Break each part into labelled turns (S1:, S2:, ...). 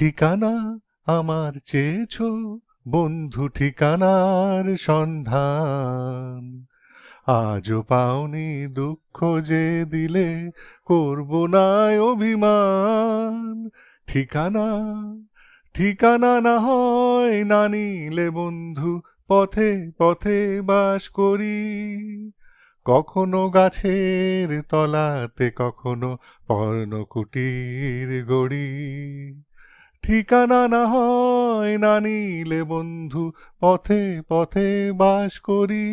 S1: ঠিকানা আমার চেয়েছ বন্ধু ঠিকানার সন্ধান। আজও পাওনি দুঃখ যে দিলে করব না অভিমান। ঠিকানা ঠিকানা না হয় না নিলে বন্ধু পথে পথে বাস করি। কখনো গাছের তলাতে, কখনো পর্ণকুটির গড়ি। ঠিকানা না হয় না নিলে বন্ধু, পথে পথে বাস করি।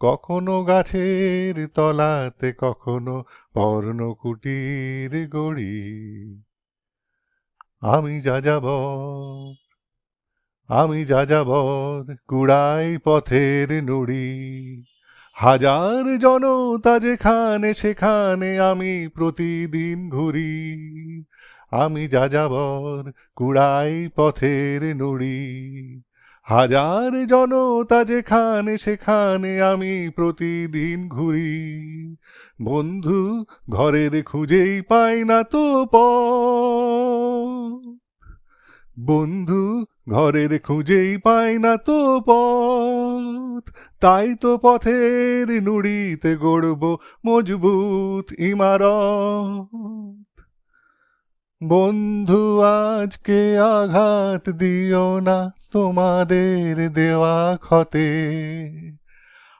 S1: কখনো গাছের তলাতে, কখনো পর্ণকুটির গড়ি। আমি যা যাব আমি যা যাবর কুড়াই পথের নুড়ি। হাজার জনতা যেখানে, সেখানে আমি প্রতিদিন ঘুরি। আমি যা যাবর কুড়াই পথের নুড়ি। হাজার জনতা যেখানে সেখানে আমি প্রতিদিন ঘুরি। বন্ধু ঘরের খুঁজেই পাই না তো পথ। বন্ধু ঘরের খুঁজেই পাই না তো পথ। তাই তো পথের নুড়িতে গড়ব মজবুত ইমারত। বন্ধু, আজকে আঘাত দিও না তোমাদের দেওয়া ক্ষতে।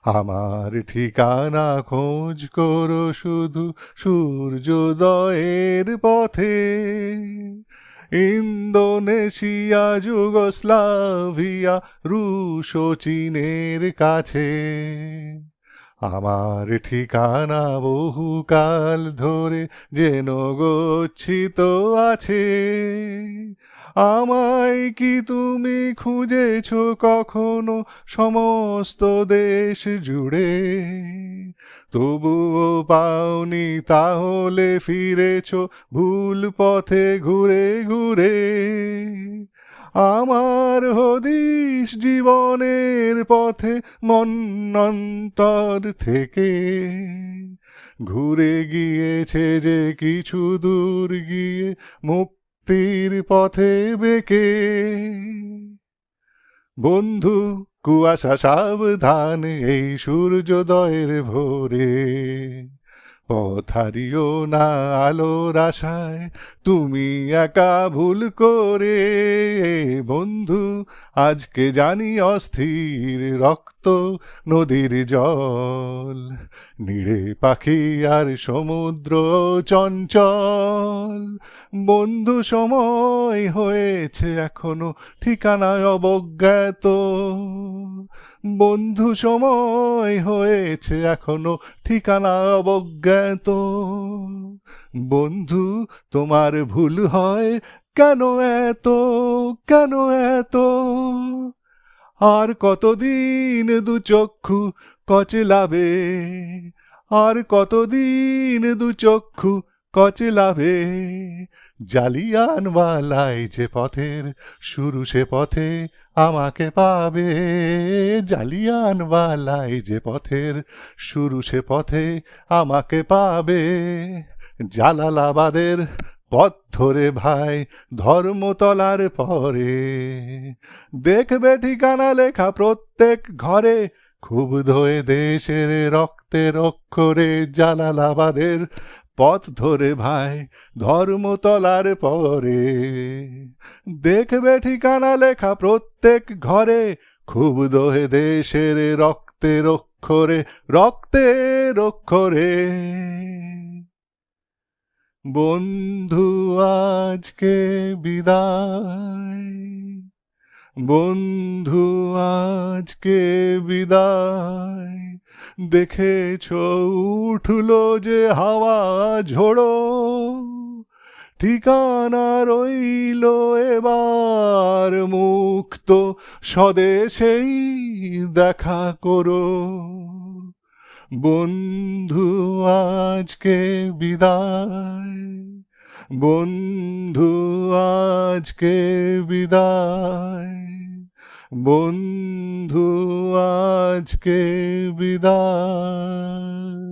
S1: আমার ঠিকানা খোঁজ করো শুধু সূর্যোদয়ের পথে। ইন্দোনেশিয়া, যুগোস্লাভিয়া, রুশ, চীনের কাছে। আমার ঠিকানা বহুকাল ধরে যেন গচ্ছিত আছে। আমায় কি তুমি খুঁজেছ কখনো সমস্ত দেশ জুড়ে? তবুও পাওনি তাহলে ফিরেছ ভুল পথে ঘুরে ঘুরে। আমার হদিস জীবনের পথে মন্নন্তর থেকে ঘুরে গিয়েছে যে কিছু দূর গিয়ে মুক্তির পথে বেঁকে। বন্ধু, কুয়াশা সাবধান এই সূর্যোদয়ের ভোরে পথারিও না আলোর আশায় তুমি একা ভুল করে বন্ধু, আজকে জানি অস্থির রক্ত নদীর জল। নিড়ে পাখি আর সমুদ্র চঞ্চল। বন্ধু সময় হয়েছে এখনও, ঠিকানায় অবজ্ঞাত। বন্ধু সময় হয়েছে এখনও ঠিকানা অবজ্ঞাত। বন্ধু, তোমার ভুল হয় কেন এত কেন এত? আর কতদিন দু চক্ষু কচলাবে? আর কতদিন দু চক্ষু কচলাবে। জালিয়ানওয়ালাই যে পথের শুরু, সে পথে আমাকে পাবে। জালিয়ানওয়ালাই যে পথের শুরু, সে পথে আমাকে পাবে। জালালাবাদের পথ ধরে ভাই, ধর্মতলার পরে। দেখবে ঠিকানা লেখা প্রত্যেক ঘরে খুব ধয়ে দেশের রক্তের অক্ষরে জালালাবাদের পথ ধরে ভাই ধর্মতলার পরে। দেখবে ঠিকানা লেখা প্রত্যেক ঘরে খুব দোহে দেশের রক্তের অক্ষরে রক্তের অক্ষরে বন্ধু, আজকে বিদায়। বন্ধু, আজকে বিদায়। দেখেছ, উঠল যে হাওয়া ঝোড়ো। ঠিকানা রইল এবার মুক্ত স্বদেশেই দেখা করো। বন্ধু, আজকে বিদায়। বন্ধু, আজকে বিদায়। বন্ধু আজকে বিদায়।